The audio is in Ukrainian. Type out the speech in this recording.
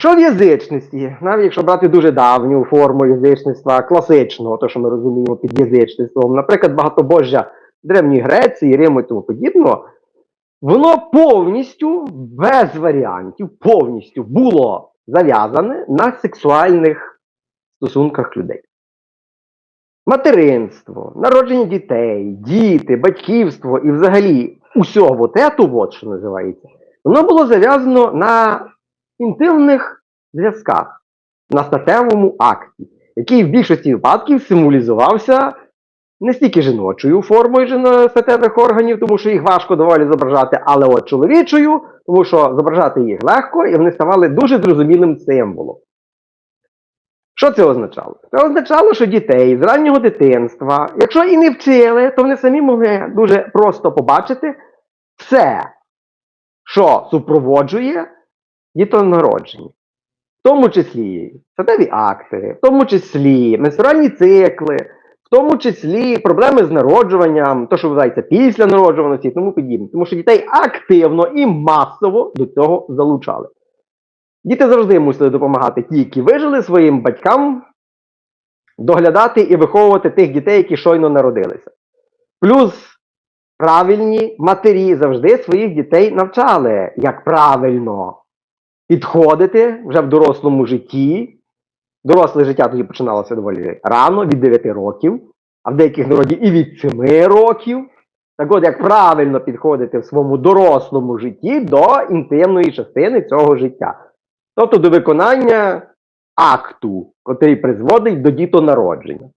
Що в язичності, навіть якщо брати дуже давню форму язичництва, класичного, то що ми розуміємо під язичництвом, наприклад, багатобожжя Древньої Греції, Риму і тому подібного, воно повністю, без варіантів, повністю було зав'язане на сексуальних стосунках людей. Материнство, народження дітей, діти, батьківство і взагалі усього от, що називається, воно було зав'язано на інтимних зв'язках, на статевому акті, який в більшості випадків символізувався не стільки жіночою формою статевих органів, тому що їх важко доволі зображати, але от чоловічою, тому що зображати їх легко, і вони ставали дуже зрозумілим символом. Що це означало? Це означало, що дітей з раннього дитинства, якщо і не вчили, то вони самі могли дуже просто побачити все, що супроводжує дітонародження. В тому числі статеві акти, в тому числі менструальні цикли, в тому числі проблеми з народжуванням, то, що вважається після народжуваності і тому подібне. Тому що дітей активно і масово до цього залучали. Діти завжди мусили допомагати ті, які вижили своїм батькам доглядати і виховувати тих дітей, які щойно народилися. Плюс правильні матері завжди своїх дітей навчали, як правильно підходити вже в дорослому житті. Доросле життя тоді починалося доволі рано, від 9 років, а в деяких народів і від 7 років. Так от, як правильно підходити в своєму дорослому житті до інтимної частини цього життя. Тобто до виконання акту, котрий призводить до дітонародження.